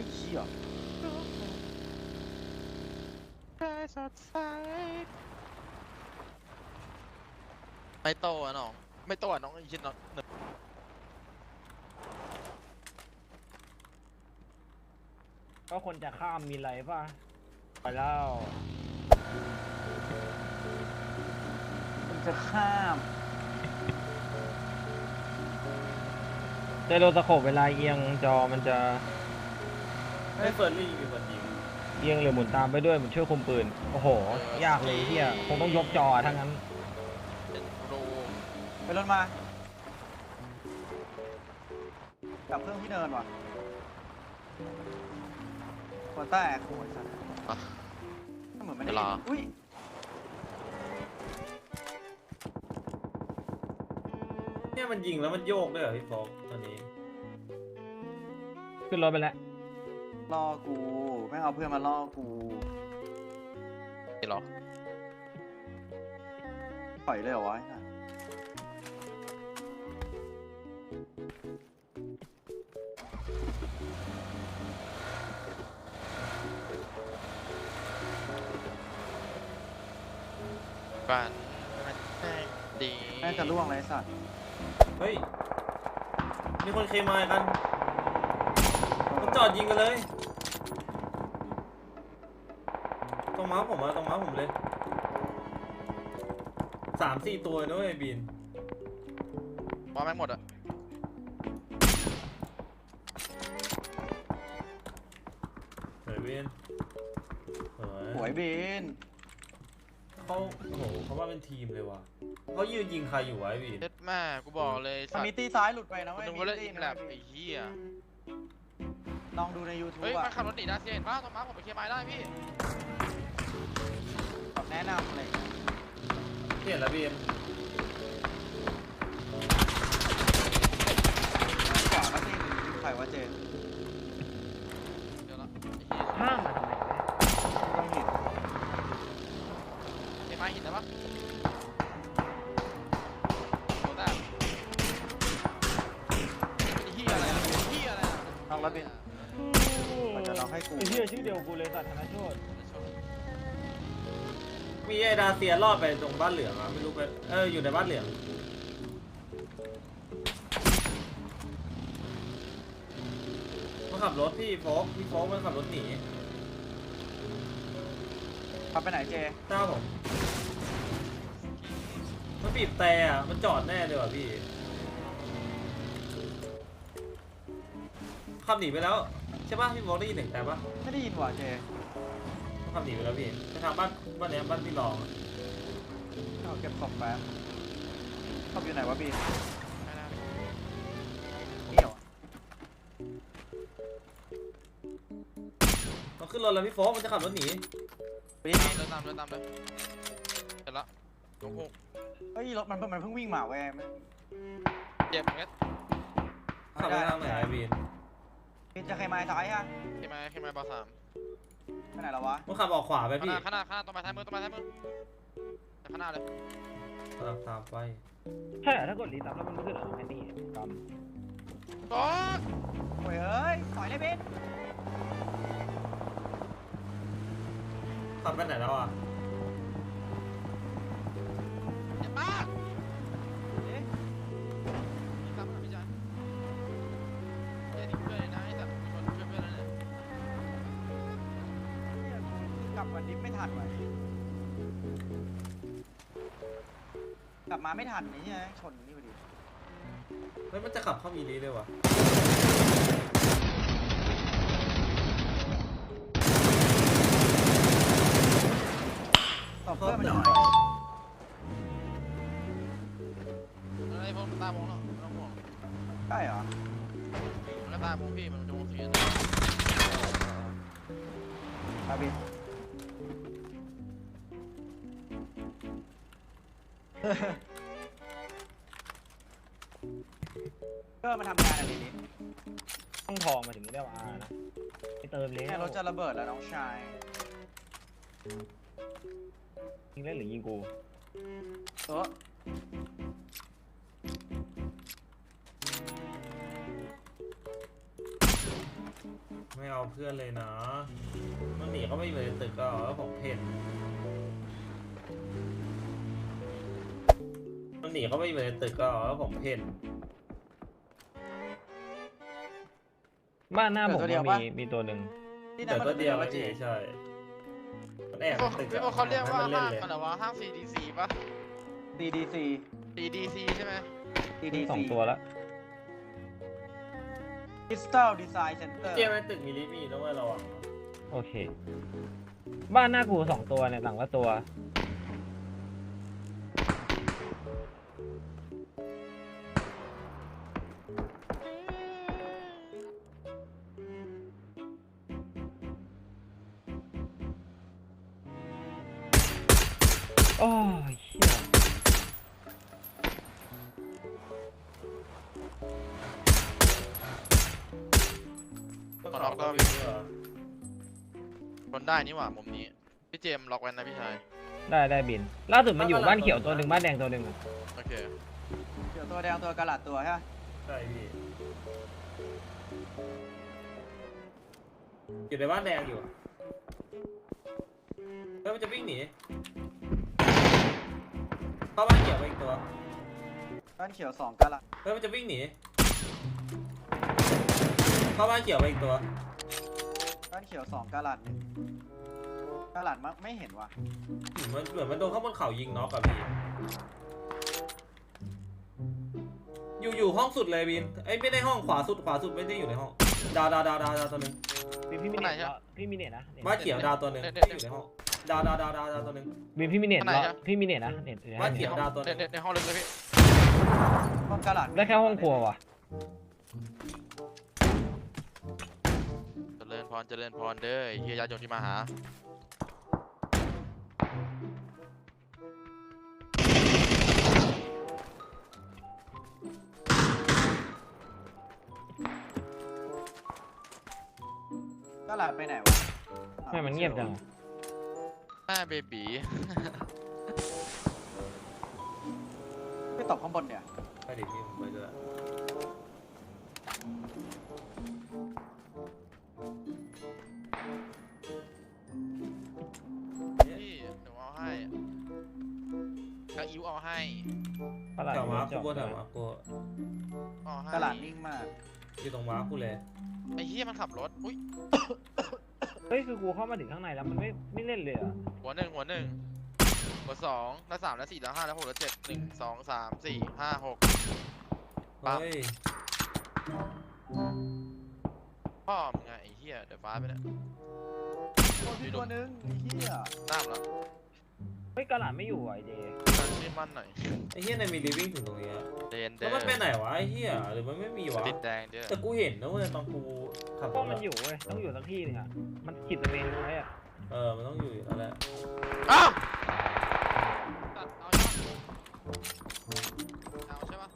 ฮ้ยเชี่ยสดใสไม่โตอะน้อง ไม่โตอะน้องไอ้ชินน้องหนึ่งก็คนจะข้ามมีอะไรป่ะไปแล้วมันจะข้ามเจโดสโคปเวลาเอียงจอมันจะ ไม่เฟิร์นลี่มีคนยิงเอียงหรือหมุนตามไปด้วยเหมือนช่วยคุมปืน โอ้โห ยากเลยเฮียคงต้องยกจอทั้งนั้นเป็นโรไปรถมา กลับเครื่องที่เนินว่ะหัวแตกโอ้ยสัตว์อะเหมือนไม่ได้เวลา อุ้ยเนี่ยมันยิงแล้วมันโยกด้วยเหรอพี่ฟอกตอนนี้ขึ้นรถไปแล้ว ล่อกูแม่งเอาเพื่อนมาล่อกูนี่หรอปล่อยเลยเหรอวะไอ้สัสบ้านมันแม่งดีแม่งจะล่วงเลยไอ้สัตว์ เฮ้ย มีคนเคมายกันผมจ อดยิงกันเลย ตรงม้าผมอะตรงม้าผมเลย สามสี่ตัวนะเว้ยบีนว่าแม่งหมดอะเฮ้ยบีนเฮ้หวยยบินเขาโอ้โหเขาว่าเป็นทีมเลยว่ะเขายืนยิงใครอยู่วะไอ้บีนเด็ดแม่กูบอกเลยมันสัตมีว์ตีซ้ายหลุดไปนะกูเว้ยนึกว่าเล่นมีอิตีมแลบนะไอ้เหี้ย ลองดูใน YouTube เฮ้ยอะมันขับรถหนีดาเซียเห็นป่ะตรงม้าผมไปเคลียร์ไม้ได้พี่ แบบแนะนำอะไรอย่างเงี้ยเห็นแล้วบีนขวาก็ตีใครวะเจนเดี๋ยวละไอ้เหี้ยข้ามมาทำไมต้อง อ้เฮียชื่อเดียวกูเลยสัตว์ธนโชตมีไอ้ดาเซียรอดไปตรงบ้านเหลืองอะไม่รู้ไปเอออยู่ในบ้านเหลืองมาขับรถพี่โฟกพี่โฟกมันขับรถหนีขับไปไหนเจเจ้าผมมันบีบแต่อะมันจอดแน่เลยว่ะพี่ขับหนีไปแล้ว ใช่ป่ะพี่โฟกได้ยินเสียงแต่ป่ะไม่ได้ยินว่ะเจมันขับหนีไปแล้วพี่ไปทางบ้านบ้านเนี้ยบ้านพี่รองอะเอาเก็บศพแป๊บศพอยู่ไหนวะบีนี่เหรอมันขึ้นรถแล้วพี่โฟกมันจะขับรถหนีบีเดินตามเดินตามเลยเสร็จละลงหกเฮ้ยรถมันเพิ่งมันเพิ่งวิ่งมาเว้ยมันเจ็บเงี้ยขับไปทางไหนไอ้บี นบีจะใครมาซ้ายฮะเคลียร์ไม้เคลียร์ไม้เบอร์สามไปไหนแล้ววะมันขับออกขวาไปข้างหพี่น้าข้างหน้าข้างหน้าตรงไปท้ายมือตรงไปท้ายมือแต่ข้างหน้าเลยตามตามไปใช่เหรอถ้ากดรีซับแล้วมันไม่ขึ้นเหรอแอนนี่กรรมก็โอ้ยเอ้ยถอยเลยบีขับไปไหนแล้วอะเจ็บมาก ลับวันนี้ไม่ทันว่ะกลับมาไม่ทันนี่ใช่ไหมชนนี่พอดีเฮ้ยมันจะขับเข้ามีลีเลยว่ะตบเพื่อนมันอยู่อะไรพวกมันตามองเนาะไม่ต้องห่วงใกล้เหรอมันก็ตามองพี่มันจะมองสีกันมาบิน ก็มาทำงานอะไรนี้ต้องทองมาถึงได้ว่าอานะไปเติมเลยแค่รถจะระเบิดแล้วน้องชายยิงเล่นหรือยิงกูเออไม่เอาเพื่อนเลยนะ มันหนีก็ไม่อยู่ในตึกก็แล้วผมเพ่น มันหนีก็ไม่อยู่ในตึกก็แล้วผมเพ่นบ้านหน้าผมเกิดตัวเดียวก็ปะมีมีตัวหนึ่งนี่แต่นะก็เดียวว่าพี่ใช่มันแอบพี่ในตึกโบเขาเรียกว่าให้มันห้างเล่นเลยอะไรวะห้าง CDC ปะ DDC CDC ใช่ไหม มี DDC สองตัวแล้ว Crystal Design Center เจมส์ในตึกมีลิฟต์มีด้วยระวังโอเค บ้านหน้ากูสองตัวเนี่ยหลังละตัว โอ้ยเหี้ยมันล็อกแล้วพี่คนได้นี่หว่ามุมนี้ พี่เจมส์ล็อกไว้นะพี่ชาย ได้ได้บิน ล่าสุดมันอยู่บ้านเขียวตัวหนึ่งบ้านแดงตัวหนึ่งอะโอเคเดี๋ยวตัวแดงตัวกระหลัดตัวใช่ไหมใช่พี่อยู่ในบ้านแดงอยู่แล้วมันจะวิ่งหนีเข้าบ้านเขียวไปอีกตัวบ้านเขียวสองกระหลัดแล้วมันจะวิ่งหนีเข้าบ้านเขียวไปอีกตัวบ้านเขียวสองกระหลัดหนึ่ง กระหลัดมะไม่เห็นว่ะเหมือนเหมือนมันโดนเข้าบนเขายิงน็อกอะพี่ อยู่อยู่ห้องสุดเลยบินไอ้ยไม่ได้ห้องขวาสุดขวาสุดไม่ได้อยู่ในห้อง ดาวดาวดาวดาวดาวตัวหนึ่งบินพี่มีคนไหนเน็ตใช่เหรอพี่มีเน็ตนะเน็ตบ้านเขียวดาวตัวหนึ่งเด็ดไม่เด็ดอยู่ในห้อง ดาวดาวดาวดาวดาวตัวหนึ่งบินพี่มีเน็ตคนไหนเหรอจ๊ะพี่มีเน็ตนะเน็ตดี๋ยวให้บ้านเขีเน็ยวตดาวตัวหในนึ่งในในห้องเลยเลยพี่ห้องกระหลัดได้แค่ห้องครัวว่ะเจริญพรเจริญพรเด้อไอ้เฮียญาติโยมที่มาหา กระหลัดไปไหนวะทำไมมันเงียบจังแม่เบบีไปตกข้างบนเนี่ยไปดิพี่ผมไปด้วยพี่หนูเอาให้กระอิ๋วเอาให้ ประหลาดแถวม้าจกูอดบนแถวม้ากูเอาให้กระหลัดนิ่งมาก อยู่ตรงม้ากูเลย ไอ้เฮียมันขับรถ อุ้ย เฮ้ยคือกูเข้ามาถึงข้างในแล้วมันไม่ไม่เล่นเลยเหรอะหัวหนึ่งหัวหนึ่งหัวสองแล้วสามแล้วสี่แล้วห้าแล้วหกแล้วเจ็ดหนึ่งสองสามสี่ห้าหก ปั๊บ เฮ้ย พ่อมึงไงไอ้เฮียเดี๋ยวฟ้าไปเนี่ย โอ้พี่ตัวนึงไอ้เหี้ย ตามแล้วเฮ้ยกระหลาดไม่อยู่ว่ะไอเจตั้งชื่อมั่นหน่อยไอ้เหี้ยในมีลิฟวิ่งถึงตรงนี้อะเดนเดแล้วมันไปไหนวะไอ้เหี้ยหรือมันไม่มีวะติดแดงเด้อแต่กูเห็นนะเว้ยตอนกูขับรก็ถมันอะอยู่เว้ยต้องอยู่สักที่หนึงอะมันขีดสเปนไว้อะเออมันต้องอยู่อยู่แล้วแหละอ้าวตัดเอาใช่ปะเอาใช่ปะ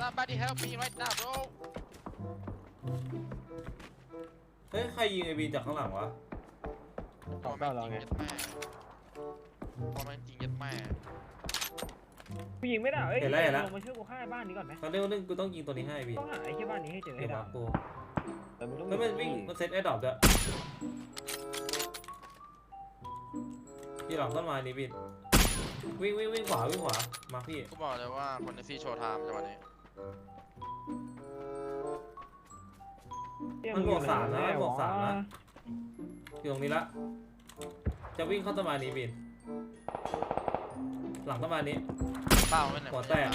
Somebody help me right now bro เฮ้ยใครยิงไอบีจากข้างหลังวะสองเก้าเราไงพอแม่ งจริงยัดแม่กูยิงไม่ได้เอ้ยเห็นแล้วเห็นแล้วลงมาช่วยกูฆ่าบ้านนี้ก่อนไหมตอนเร็วนึงกูต้องยิงตัวนี้ให้บีต้องหาไอ้ที่บ้านนี้ให้เจอให้เดี๋ยวได้มากูแต่มึงต้องแล้วมันวิ่งมันเซ็ตแอร์ดรอปด้วยที่หลังต้นไม้นี่บินวิ่งวิ่งวิ่งขวาวิ่งขวามาพี่กูบอกเลยว่าคนในซีโชว์ไทม์จังหวะนี้เหี้ยมันบวกอยู่สามนะไหบวกสามนะวอยู่ตรงนี้ละจะวิ่งเข้าต้นไม้นี้บิน หลังต้นไม้นี้ เป้าไม่ไหนหัวแตก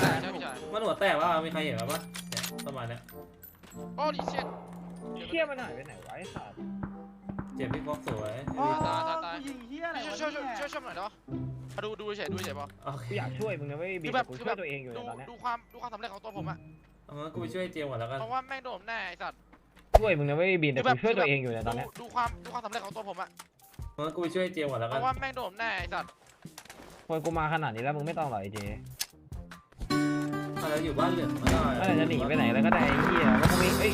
ใช่ใช่พี่ชายมันหัวแตกว่ามีใครเห็นแล้วปะเนี่ยต้นไม้เนี้ยโอ้ดิเช็ด เชี่ยมันหายไปไหนวะไอ้สัตว์เจ็บพี่ฟอกสวยโอ้กูยิงเหี้ยอะไรช่ววะยช่วยช่วยเนี่ยช่วยหน่อยเนาะมาดูดูเฉยดูเฉยป่ะ โอเคกูอยากช่วยมึงนะเว้ยบีคือแต่แบบ กูคือช่แบวยบตัวเองอยู่ดูในตอนเนี้ยดูความดูความสำเร็จของตัวผมอะเอางั้นกูไปช่วยเจมส์ก่อนแล้วกันเพราะว่าแม่งโดนแน่ไอ้สัตว์ช่วยมึงนะเว้ยบีแต่กูช่วยตัวเองอยู่ในตอนเนี้ยดูดูความดูความสำเร็จของตัวผมอะเอา งั้นกูไปช่วยเจมส์ก่อนแล้วเพกันราะว่าแม่งโดนแน่ไอ้สัตว์คนกูมาขนาดนี้แล้วมึงไม่ต้องหรอกไอ้เจถ้าเราอยู่บ้านเหลืองไม่ได้ถ้าจะหนีไปไหนแล้วก็ได้ไอ้เหี้ยแล้วก็มีเอ้ย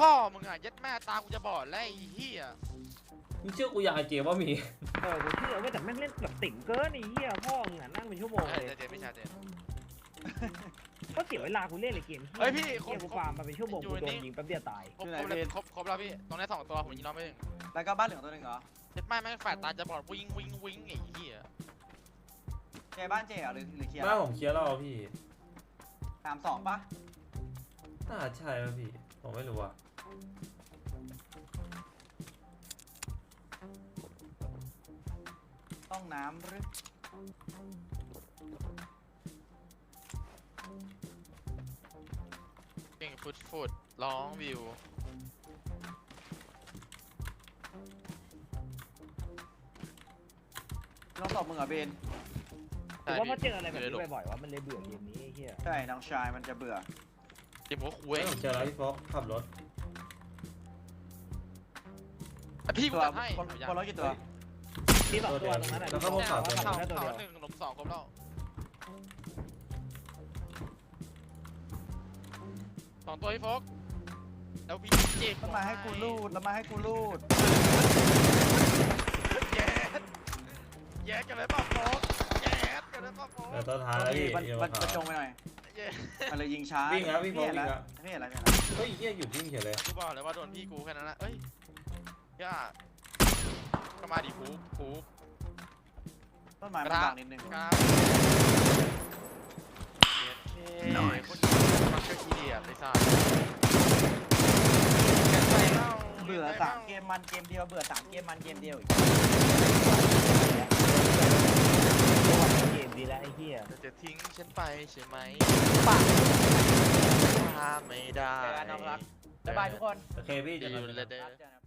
พ่อมึงอะยัดแม่ตากูจะบอดแล้วไอ้เหี้ยมึงเชื่อกูยังไอเจว่ามี เออกูเชื่อเว้ยแต่แม่งเล่นแบบติ่งเกินไอ้เหี้ยพ่อมึงอะนั่งเป็นชั่วโมงเอเลอยเจนไม่ใช่เจนก็เสียเวลากูเล่นเลยเกมเฮ้ยพี่เหี้ยครบกูฟาร์มมาเป็นชั่วโมงอยู่กูโดนี่ นยิงแป๊บเดียวตายครบครบแล้วครบครบแล้วพี่ตรงนี้สองตัวผมยิงน้องไปหนึ่งแล้วก็บ้านเหลืองตัวหนึ่งเหรอยัดแม่แม่งแฝดตาจะบอดวิ่งวิ่งวิ่งไอ้เหี้ยเจบ้านเจเหรอหรือหรือเคลียร์บ้านผมเคลียร์แล้วพี่สามสองปะน่าใช่แล้วพี่ ผมไม่รู้อะ ต้องน้ำหรือ เก่งฟุตฟุตร้องวิว น้องตอบมึงเหรอเบนกูว่าพอเจออะไรแบบนี้บ่อยๆว่ามันเลยเบื่อเกมนี้ไอ้เหี้ย ใช่ น้องชายมันจะเบื่อเดี๋ยวผมก็คุเฮ้ยยผมเจอแล้วพี่ฟอกขับรถ พี่กูตัวตัดให้คนอย่าคนร้อยกี่ตัวมีสองตัวตรงนั้นอะแล้วก็พวกข่าข่าววข่าวเข่าแค่ตัวเข่าเดียวหนึ่งหลมสองครบแล้วสองตัวพี่โฟกแล้วพี่เจ็บแล้วมาให้กูรูดแล้วมาให้กูรูดแย่แย่กันเลยป่ะโฟกแย่กันเลยป่ะโฟกแล้วตัวท้ายแล้วพี่มันเดี๋ยวมันข่ามันจงวไปหน่อยแย่มันเลยยิงช้าวิ่งแล้ววิ่งไม่เห็นวิ่งแล้วแล้วไม่เห็นแล้วไม่เห็นแล้วเฮ้ยเหี้ยหยุดวิ่งเฉยเลยกูบอกเลยว่าโดนพี่กูแค่นั้นแหละเอ้ย ย่าก็มาดิผูผูต้นไม้มันกระทะบางนิดนึงครับเย้คนมาเชื่อทีเดียบเลยซ่าเบื่อสามเกมมันเกมเดียวเบื่อสามเกมมันเกมเดียวอีกเกมดีแล้วไอ้เหี้ยเธอจะทิ้งฉันไปใช่ไหมปากถ้าไม่ได้เจอกันน้องรักบ๊ายบายทุกคน โอเคพี่อเดี๋ย่ายวลืเรามเลยเด้อเจอกัน